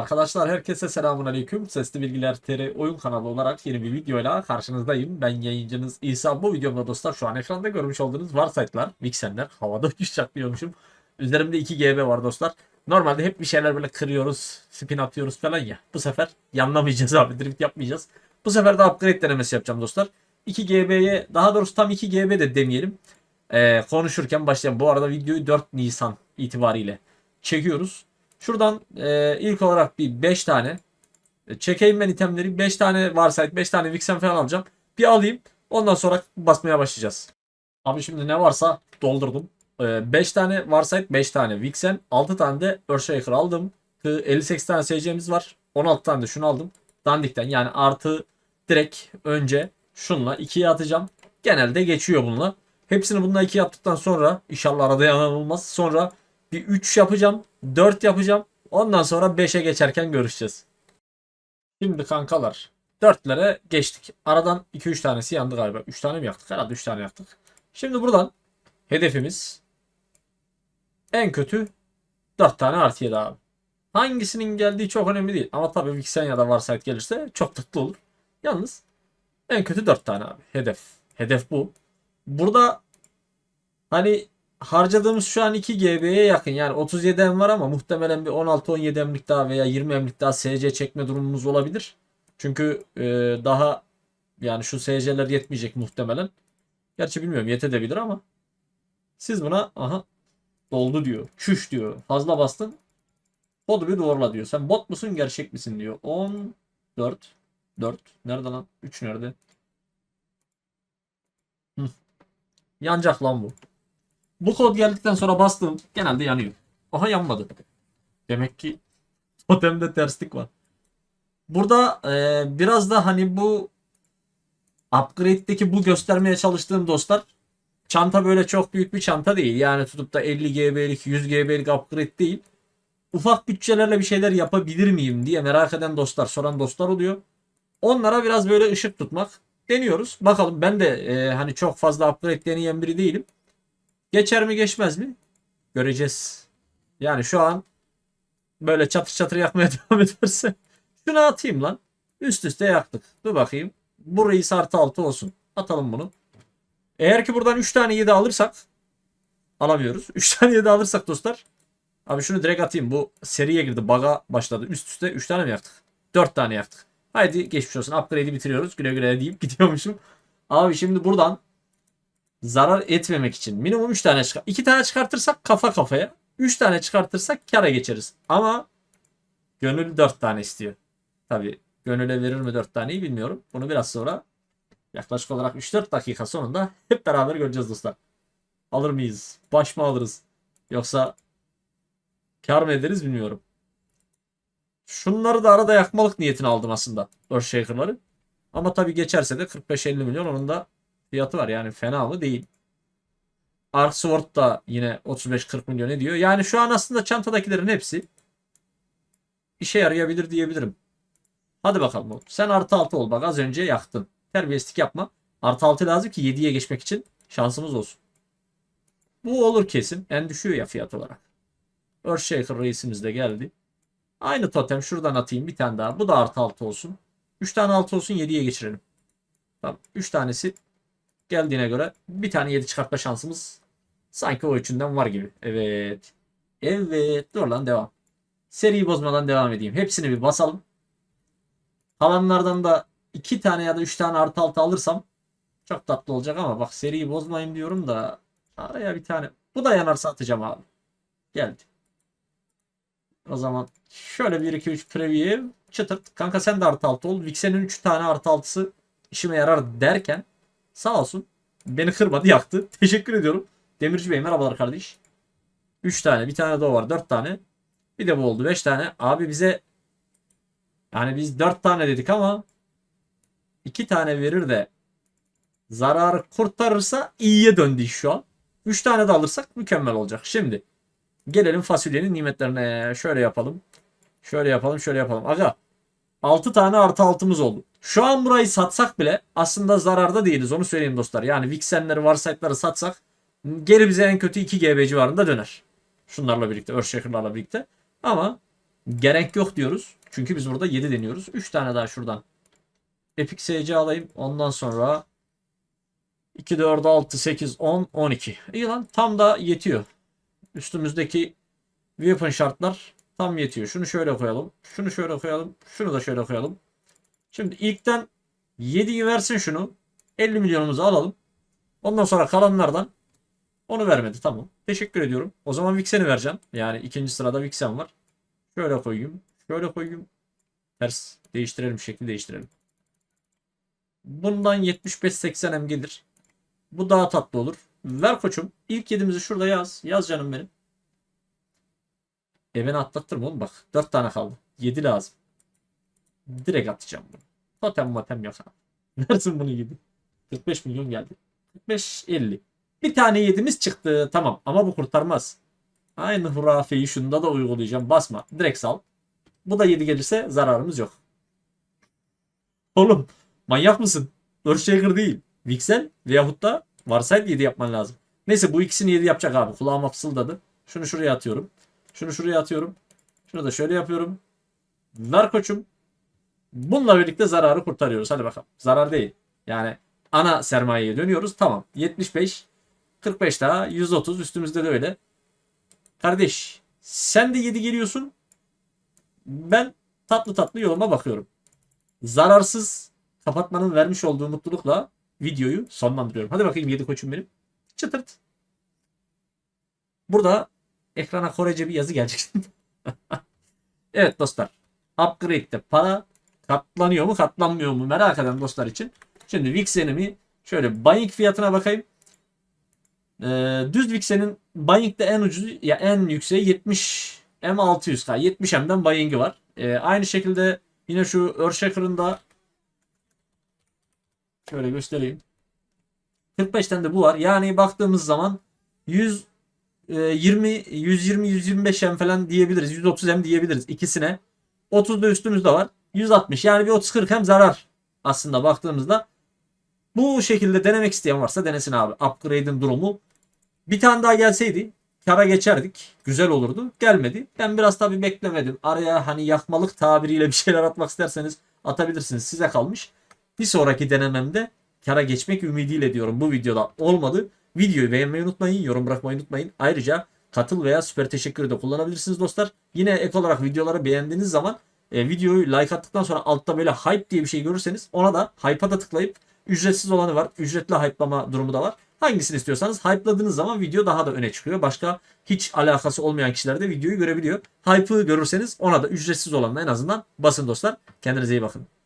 Arkadaşlar herkese selamun aleyküm. Sesli Bilgiler TR oyun kanalı olarak yeni bir videoyla karşınızdayım. Ben yayıncınız İsa. Bu videomda dostlar şu an ekranda görmüş olduğunuz varsaytlar, miksenler, havada uçuş çaklıyormuşum. Üzerimde 2 GB var dostlar. Normalde hep bir şeyler böyle kırıyoruz, spin atıyoruz falan ya. Bu sefer yanlamayacağız abi, drift yapmayacağız. Bu sefer de upgrade denemesi yapacağım dostlar. 2 GB'ye daha doğrusu tam 2 GB de demeyelim. Ee, konuşurken başlayalım. Bu arada videoyu 4 Nisan itibariyle çekiyoruz. Şuradan e, ilk olarak bir 5 tane e, çekeyim ben itemleri. 5 tane varsayt, 5 tane Vixen falan alacağım. Bir alayım. Ondan sonra basmaya başlayacağız. Abi şimdi ne varsa doldurdum. 5 tane varsayt, 5 tane Vixen, 6 tane de Earthshaker aldım. 58 tane SC'miz var. 16 tane de şunu aldım. Dandikten yani artı direkt önce şunla 2'ye atacağım. Genelde geçiyor bununla. Hepsini bununla 2 yaptıktan sonra inşallah arada yanan olmaz. Sonra bir 3 yapacağım. 4 yapacağım. Ondan sonra 5'e geçerken görüşeceğiz. Şimdi kankalar 4'lere geçtik. Aradan 2-3 tanesi yandı galiba. 3 tane mi yaktık? Herhalde 3 tane yaktık. Şimdi buradan hedefimiz en kötü 4 tane artı 7 abi. Hangisinin geldiği çok önemli değil. Ama tabii Vixen ya da Varsayt gelirse çok tatlı olur. Yalnız en kötü 4 tane abi. Hedef. Hedef bu. Burada hani harcadığımız şu an 2 GB'ye yakın. Yani 37 M var ama muhtemelen bir 16-17 M'lik daha veya 20 M'lik daha SC çekme durumumuz olabilir. Çünkü e, daha yani şu SC'ler yetmeyecek muhtemelen. Gerçi bilmiyorum yetebilir ama siz buna aha doldu diyor. Çüş diyor. Fazla bastın. Kodu bir doğrula diyor. Sen bot musun gerçek misin diyor. 14 4 nerede lan? 3 nerede? Hı. Yanacak lan bu. Bu kod geldikten sonra bastım. Genelde yanıyor. Aha yanmadı. Demek ki totemde terslik var. Burada e, biraz da hani bu upgrade'deki bu göstermeye çalıştığım dostlar çanta böyle çok büyük bir çanta değil. Yani tutup da 50 GB'lik 100 GB'lik upgrade değil. Ufak bütçelerle bir şeyler yapabilir miyim diye merak eden dostlar, soran dostlar oluyor. Onlara biraz böyle ışık tutmak deniyoruz. Bakalım ben de e, hani çok fazla upgrade deneyen biri değilim. Geçer mi geçmez mi? Göreceğiz. Yani şu an böyle çatır çatır yakmaya devam ederse şunu atayım lan. Üst üste yaktık. Dur bakayım. Burayı artı altı olsun. Atalım bunu. Eğer ki buradan 3 tane 7 alırsak alamıyoruz. 3 tane 7 alırsak dostlar. Abi şunu direkt atayım. Bu seriye girdi. Baga başladı. Üst üste 3 tane mi yaktık? 4 tane yaktık. Haydi geçmiş olsun. Upgrade'i bitiriyoruz. Güle güle deyip gidiyormuşum. Abi şimdi buradan zarar etmemek için minimum 3 tane çıkar. 2 tane çıkartırsak kafa kafaya. 3 tane çıkartırsak kara geçeriz. Ama gönül 4 tane istiyor. Tabi gönüle verir mi 4 taneyi bilmiyorum. Bunu biraz sonra yaklaşık olarak 3-4 dakika sonunda hep beraber göreceğiz dostlar. Alır mıyız? Baş mı alırız? Yoksa kar mı ederiz bilmiyorum. Şunları da arada yakmalık niyetine aldım aslında. Earthshaker'ları. Ama tabi geçerse de 45-50 milyon onun da fiyatı var. Yani fena mı değil. Arc Sword da yine 35-40 milyon ediyor. Yani şu an aslında çantadakilerin hepsi işe yarayabilir diyebilirim. Hadi bakalım. Sen artı 6 ol. Bak az önce yaktın. Terbiyesizlik yapma. Artı 6 lazım ki 7'ye geçmek için şansımız olsun. Bu olur kesin. En düşüyor ya fiyat olarak. Earthshaker reisimiz de geldi. Aynı totem şuradan atayım bir tane daha. Bu da artı 6 olsun. 3 tane 6 olsun 7'ye geçirelim. Tamam. 3 tanesi geldiğine göre bir tane 7 çıkartma şansımız sanki o üçünden var gibi. Evet. Evet. Dur lan devam. Seriyi bozmadan devam edeyim. Hepsini bir basalım. Kalanlardan da 2 tane ya da 3 tane artı 6 alırsam çok tatlı olacak ama bak seriyi bozmayın diyorum da araya bir tane. Bu da yanarsa atacağım abi. Geldi. O zaman şöyle 1 2 3 preview çıtırt. Kanka sen de artı 6 ol. Vixen'in 3 tane artı 6'sı işime yarar derken sağ olsun beni kırmadı yaktı. Teşekkür ediyorum. Demirci Bey merhabalar kardeş. 3 tane bir tane o var 4 tane. Bir de bu oldu 5 tane. Abi bize yani biz 4 tane dedik ama 2 tane verir de zarar kurtarırsa iyiye döndü şu an. 3 tane de alırsak mükemmel olacak. Şimdi gelelim fasulyenin nimetlerine. Şöyle yapalım. Şöyle yapalım şöyle yapalım. Aga 6 tane artı altımız oldu. Şu an burayı satsak bile aslında zararda değiliz onu söyleyeyim dostlar. Yani Vixen'leri varsaytları satsak geri bize en kötü 2 GB civarında döner. Şunlarla birlikte, Earthshaker'larla birlikte. Ama Gerek yok diyoruz. Çünkü biz burada 7 deniyoruz. 3 tane daha şuradan. Epic SC alayım. Ondan sonra 2, 4, 6, 8, 10, 12. İyi lan tam da yetiyor. Üstümüzdeki weapon şartlar tam yetiyor. Şunu şöyle koyalım. Şunu şöyle koyalım. Şunu da şöyle koyalım. Şimdi ilkten 7'yi versin şunu. 50 milyonumuzu alalım. Ondan sonra kalanlardan onu vermedi. Tamam. Teşekkür ediyorum. O zaman Vixen'i vereceğim. Yani ikinci sırada Vixen var. Şöyle koyayım. Şöyle koyayım. Ters. Değiştirelim. Şekli değiştirelim. Bundan 75-80 M gelir. Bu daha tatlı olur. Ver koçum. İlk yedimizi şurada yaz. Yaz canım benim. E beni atlattırma oğlum bak. 4 tane kaldı. 7 lazım. Direkt atacağım bunu. Totem motem yok abi. Versin bunu gibi. 45 milyon geldi. 45 50. Bir tane yedimiz çıktı. Tamam ama bu kurtarmaz. Aynı hurafeyi şunda da uygulayacağım. Basma. Direkt sal. Bu da 7 gelirse zararımız yok. Oğlum manyak mısın? Earthshaker değil. Vixen veyahut da varsaydı 7 yapman lazım. Neyse bu ikisini 7 yapacak abi. Kulağıma fısıldadı. Şunu şuraya atıyorum. Şunu şuraya atıyorum. Şunu da şöyle yapıyorum. Ver koçum. Bununla birlikte zararı kurtarıyoruz. Hadi bakalım. Zarar değil. Yani ana sermayeye dönüyoruz. Tamam. 75 45 daha 130 üstümüzde de öyle. Kardeş sen de 7 geliyorsun. Ben tatlı tatlı yoluma bakıyorum. Zararsız kapatmanın vermiş olduğu mutlulukla videoyu sonlandırıyorum. Hadi bakayım 7 koçum benim. Çıtırt. Burada ekrana Korece bir yazı gelecek. evet dostlar. Upgrade'de para katlanıyor mu katlanmıyor mu merak eden dostlar için. Şimdi Vixen'imi şöyle buying fiyatına bakayım. Ee, düz Vixen'in buying'de en ucuz ya en yükseği 70 M600K. 70 M'den buying'i var. Ee, aynı şekilde yine şu Earthshaker'ın da şöyle göstereyim. 45'ten de bu var. Yani baktığımız zaman 100 e, 20 120 125 M falan diyebiliriz. 130 M diyebiliriz ikisine. 30 da üstümüzde var. 160 yani bir 30 40 hem zarar aslında baktığımızda. Bu şekilde denemek isteyen varsa denesin abi. Upgrade'in durumu. Bir tane daha gelseydi kara geçerdik. Güzel olurdu. Gelmedi. Ben biraz tabii beklemedim. Araya hani yakmalık tabiriyle bir şeyler atmak isterseniz atabilirsiniz. Size kalmış. Bir sonraki denememde kara geçmek ümidiyle diyorum. Bu videoda olmadı. Videoyu beğenmeyi unutmayın. Yorum bırakmayı unutmayın. Ayrıca katıl veya süper teşekkürü de kullanabilirsiniz dostlar. Yine ek olarak videoları beğendiğiniz zaman e, videoyu like attıktan sonra altta böyle hype diye bir şey görürseniz ona da hype'a da tıklayıp ücretsiz olanı var. Ücretli hype'lama durumu da var. Hangisini istiyorsanız hype'ladığınız zaman video daha da öne çıkıyor. Başka hiç alakası olmayan kişiler de videoyu görebiliyor. Hype'ı görürseniz ona da ücretsiz olanına en azından basın dostlar. Kendinize iyi bakın.